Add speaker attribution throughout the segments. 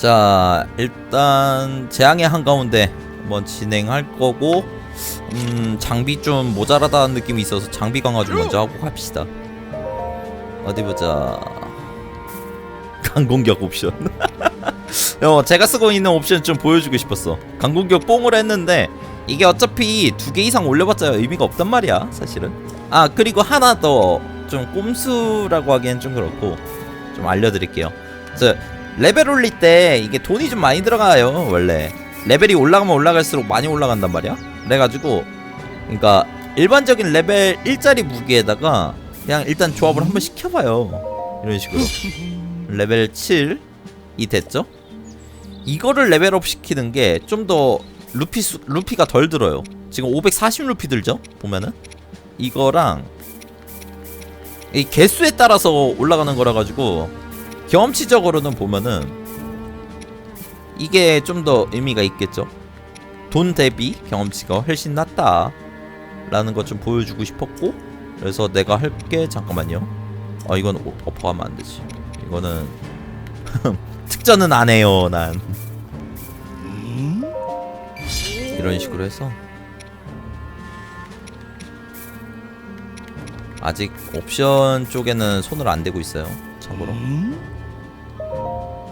Speaker 1: 자 일단 재앙의 한가운데 한번 진행할 거고 음 장비 좀 모자라다는 느낌이 있어서 장비 강화 좀 먼저 하고 갑시다. 어디 보자. 강공격 옵션. 어, 제가 쓰고 있는 옵션 좀 보여주고 싶었어. 강공격 뽕을 했는데 이게 어차피 두 개 이상 올려봤자 의미가 없단 말이야 사실은. 아 그리고 하나 더 좀 꼼수라고 하기엔 좀 그렇고 좀 알려드릴게요 레벨 올릴 때 이게 돈이 좀 많이 들어가요 원래. 레벨이 올라가면 올라갈수록 많이 올라간단 말이야? 그래가지고 그러니까 일반적인 레벨 1짜리 무기에다가 그냥 일단 조합을 한번 시켜봐요. 이런 식으로. 레벨 7이 됐죠? 이거를 레벨업 시키는 게 좀 더 루피 수, 루피가 덜 들어요. 지금 540 루피 들죠? 보면은? 이거랑 이 개수에 따라서 올라가는 거라 가지고 경험치적으로는 보면은 이게 좀 더 의미가 있겠죠. 돈 대비 경험치가 훨씬 낫다. 라는 거좀 보여주고 싶었고 그래서 내가 할 게 잠깐만요. 아 이건 오- 어퍼하면 안 되지. 이거는 특전은 안 해요 난. 이런 식으로 해서 아직 옵션 쪽에는 손을 안 대고 있어요. 참고로.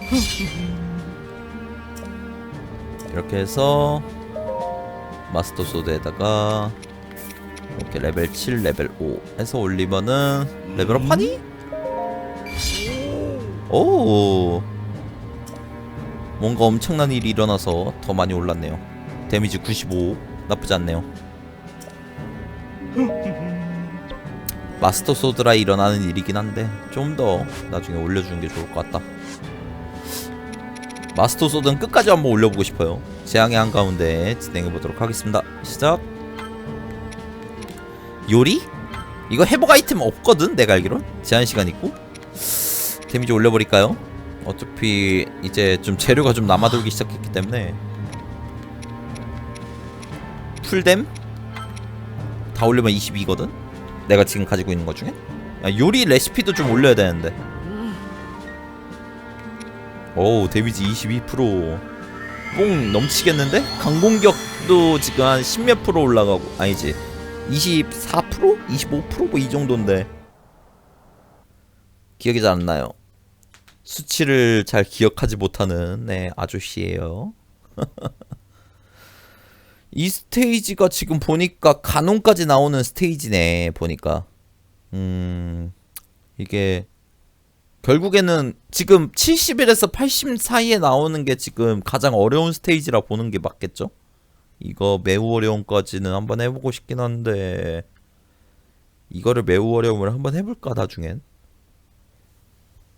Speaker 1: 이렇게 해서 마스터 소드에다가 이렇게 레벨 7, 레벨 5 해서 올리면은 레벨업 하니? 오! 뭔가 엄청난 일이 일어나서 더 많이 올랐네요. 데미지 95 나쁘지 않네요. 마스터 소드라 일어나는 일이긴 한데 좀 더 나중에 올려주는 게 좋을 것 같다 마스터 소드는 끝까지 한번 올려보고 싶어요. 재앙의 한가운데 진행해 보도록 하겠습니다. 시작. 요리? 이거 회복 아이템 없거든 내가 알기론 제한 시간 있고 데미지 올려버릴까요? 어차피 이제 좀 재료가 좀 남아돌기 시작했기 때문에 풀댐 다 올리면 22거든 내가 지금 가지고 있는 것 중에 야, 요리 레시피도 좀 올려야 되는데 오 데미지 22%뽕 넘치겠는데? 강공격도 지금 한 10몇 프로 올라가고 아니지. 24%? 25%뭐 이 정도인데. 기억이 잘 안 나요. 수치를 잘 기억하지 못하는 네 아저씨예요. 이 스테이지가 지금 보니까 간혼까지 나오는 스테이지네 보니까. 음 이게 결국에는 지금 70일에서 80 사이에 나오는 게 지금 가장 어려운 스테이지라 보는 게 맞겠죠? 이거 매우 어려움까지는 한번 해보고 싶긴 한데 이거를 매우 어려움을 한번 해볼까 나중엔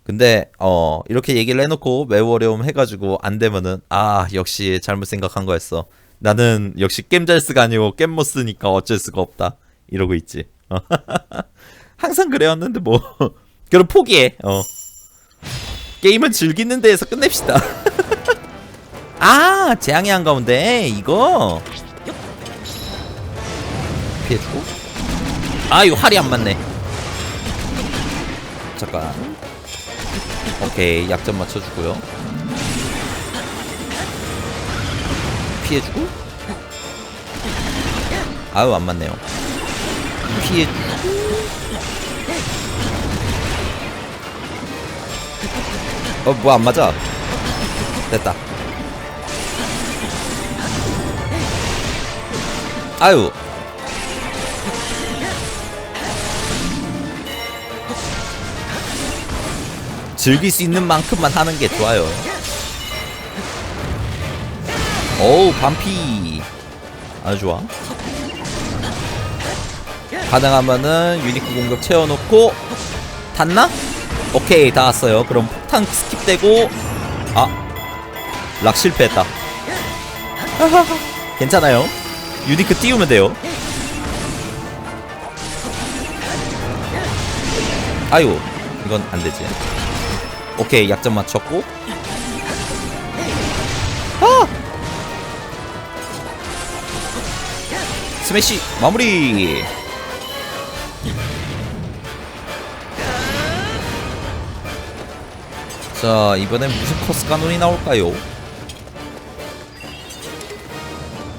Speaker 1: 근데 어 이렇게 얘기를 해놓고 매우 어려움 해가지고 안 되면은 아 역시 잘못 생각한 거였어 나는 역시 겜잘스가 아니고 겜모스니까 어쩔 수가 없다 이러고 있지 항상 그래왔는데 뭐 그럼 포기해. 어. 게임은 즐기는 데에서 끝냅시다. 아, 재앙의 한가운데 이거 피해주고. 아, 이거 활이 안 맞네. 잠깐. 오케이, 약점 맞춰주고요. 피해주고. 아유, 안 맞네요. 피해주고. 어, 뭐 안 맞아. 됐다. 아유. 즐길 수 있는 만큼만 하는 게 좋아요. 오우, 반피. 아주 좋아. 가능하면은 유니크 공격 채워놓고 닿나? 오케이 다 왔어요. 그럼 폭탄 스킵되고 아락 실패했다. 괜찮아요. 유니크 띄우면 돼요. 아유 이건 안되지. 오케이 약점 맞췄고. 아! 스매시 마무리 자 이번엔 무슨 커스 가논이 나올까요?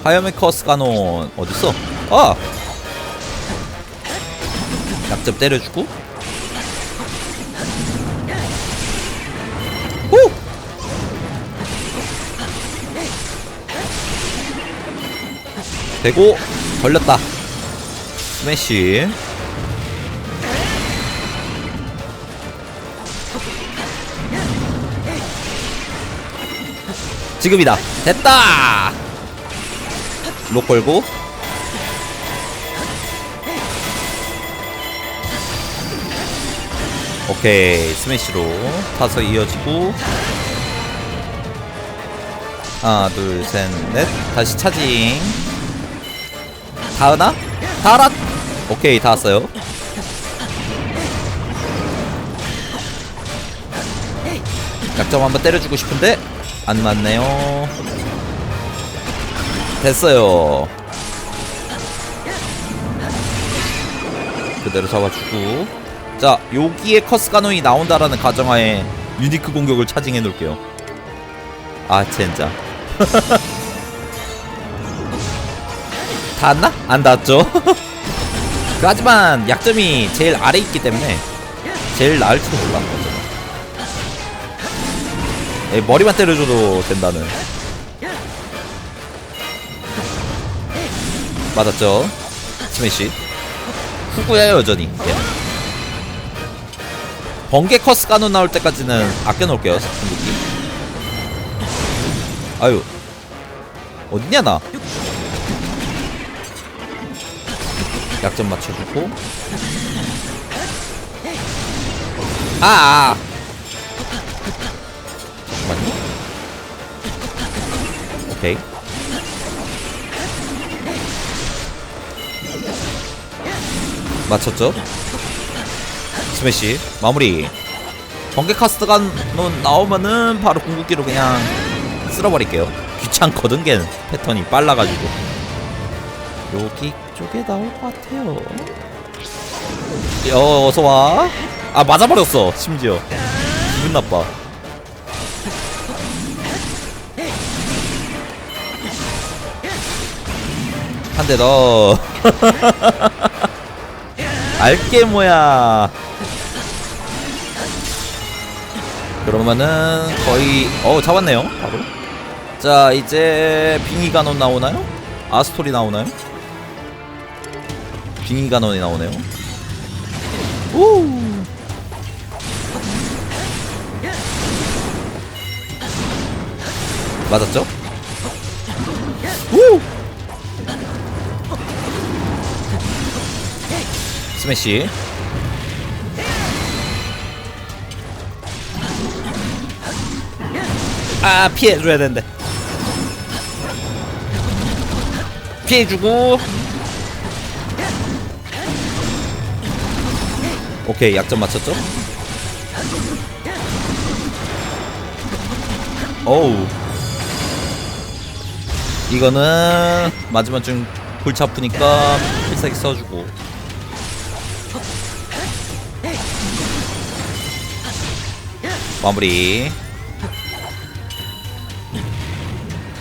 Speaker 1: 하염의 커스 가논 어딨어? 아! 약점 때려주고 오! 되고 걸렸다 스매시 지금이다. 됐다! 록 걸고. 오케이 스매시로 타서 이어지고. 하나 둘 셋 넷. 다시 차징. 닿으나? 닿았 오케이 닿았어요. 약점 한번 때려주고 싶은데 안 맞네요. 됐어요. 그대로 잡아주고. 자 여기에 커스 가논이 나온다라는 가정하에 유니크 공격을 차징해 놓을게요. 아 젠장. 닿았나? 안 닿았죠? 그 하지만 약점이 제일 아래 있기 때문에 제일 나을지도 몰라 머리만 때려줘도 된다는. 맞았죠? 스매시. 후구야 여전히. 얘는. 번개 커스 가논 나올 때까지는 아껴놓을게요 궁극기. 아유. 어딨냐 나? 약점 맞춰주고. 아, 아. 맞췄죠? 스매시 마무리. 번개 카스트가 나오면은 바로 궁극기로 그냥 쓸어버릴게요. 귀찮거든 걔는. 패턴이 빨라가지고. 여기 쪽에 나올 것 같아요. 여 어서와. 아 맞아버렸어 심지어. 기분 나빠. 한 대더 알게 뭐야 그러면은 거의 어 잡았네요 바로 자 이제 빙의 간원 나오나요? 아스토리 나오나요? 빙의 간원이 나오네요 우 맞았죠? 스매시. 아 피해줘야 되는데. 피해주고. 오케이 약점 맞췄죠? 어우. 이거는 마지막 좀 골치 아프니까 필살기 써주고 마무리.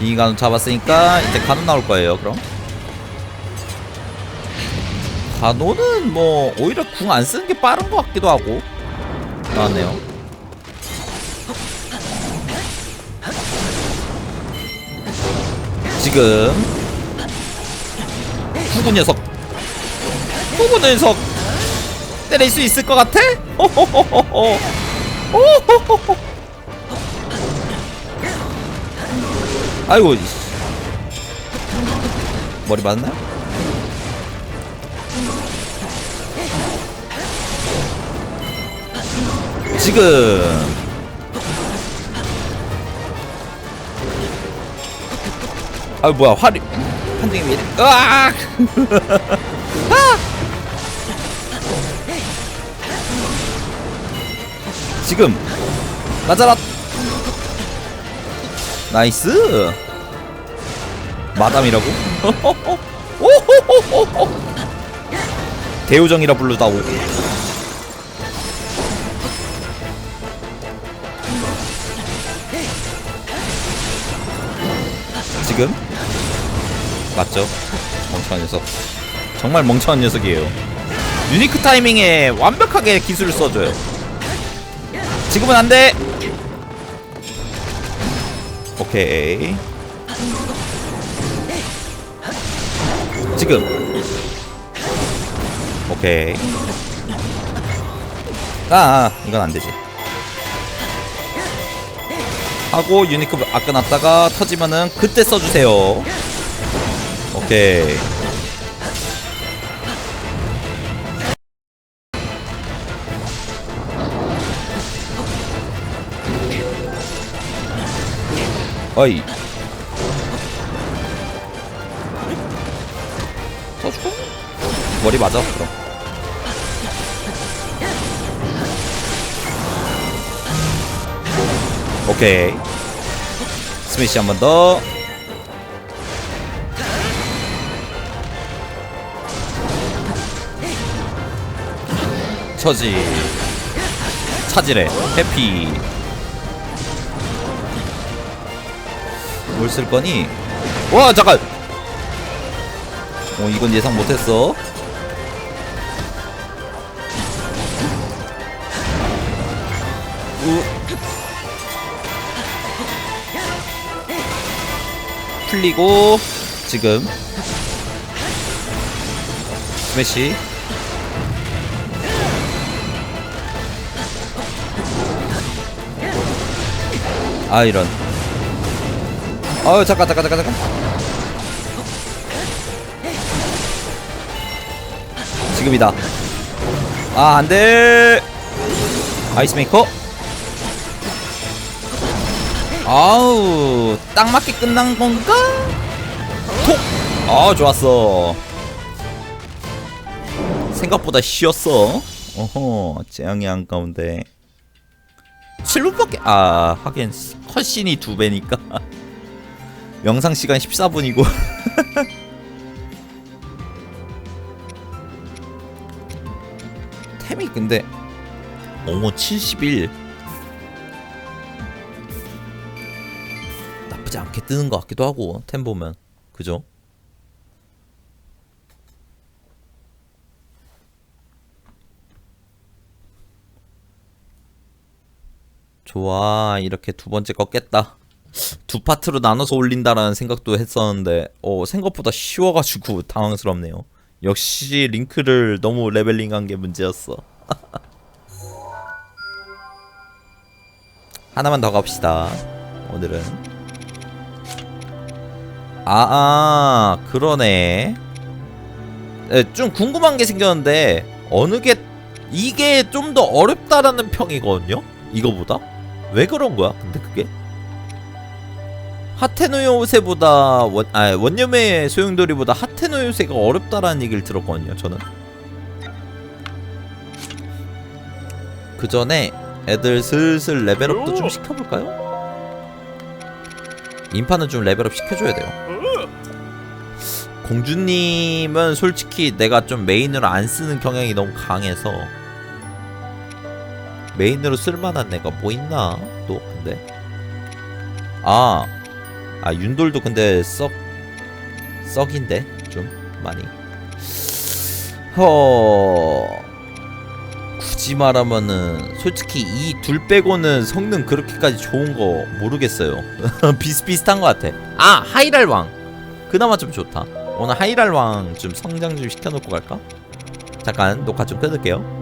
Speaker 1: 이 간우 잡았으니까 이제 간우 나올 거예요 그럼. 간우는 뭐 오히려 궁 안 쓰는 게 빠른 것 같기도 하고. 나왔네요. 지금 후구 녀석 후구 녀석 때릴 수 있을 것 같아? 호호호호호 오호호호. 아이고 이씨. 머리 맞나요? 지금 아 뭐야 화리 한등이 왜 이래 으악 지금. 맞아라 나이스. 마담이라고? 대우정이라 부르다오. 지금? 맞죠? 멍청한 녀석. 정말 멍청한 녀석이에요. 유니크 타이밍에 완벽하게 기술을 써줘요. 지금은 안 돼. 오케이. 지금. 오케이. 아, 아 이건 안 되지. 하고 유니크 아껴놨다가 터지면은 그때 써주세요. 오케이. 어이. 써줄까? 머리 맞아, 그럼. 오케이. 스매시 한 번 더. 처지. 차지래. 해피. 뭘 쓸 거니? 와, 잠깐! 어, 이건 예상 못했어. 우. 풀리고 지금 스매시 아 이런 아유 잠깐 잠깐 잠깐 잠깐. 지금이다. 아 안돼. 아이스메이커. 아우 딱 맞게 끝난 건가? 톡! 아 좋았어. 생각보다 쉬웠어. 어허 재앙의 한가운데. 7분밖에 아 하긴 컷신이 두 배니까 영상 시간 14분이고. 템이 근데 어머 71 나쁘지 않게 뜨는 것 같기도 하고 템 보면. 그죠? 좋아 이렇게 두 번째 거 깼다 두 파트로 나눠서 올린다라는 생각도 했었는데 어 생각보다 쉬워가지고 당황스럽네요. 역시 링크를 너무 레벨링한 게 문제였어. 하나만 더 갑시다 오늘은. 아, 아 그러네. 네, 좀 궁금한 게 생겼는데 어느 게 이게 좀 더 어렵다라는 평이거든요? 이거보다? 왜 그런 거야? 근데 그게 하테노 요새보다 원, 아, 원념의 소용돌이보다 하테노 요새가 어렵다라는 얘기를 들었거든요 저는 그 전에 애들 슬슬 레벨업도 좀 시켜볼까요? 인파는 좀 레벨업 시켜줘야 돼요 공주님은 솔직히 내가 좀 메인으로 안 쓰는 경향이 너무 강해서 메인으로 쓸만한 애가 뭐 있나? 또 근데 아, 아 윤돌도 근데 썩 썩인데? 좀? 많이? 허 굳이 말하면은 솔직히 이 둘 빼고는 성능 그렇게까지 좋은 거 모르겠어요. 비슷비슷한 것 같아. 아 하이랄왕. 그나마 좀 좋다. 오늘 하이랄왕 좀 성장 좀 시켜놓고 갈까? 잠깐 녹화 좀 끊을게요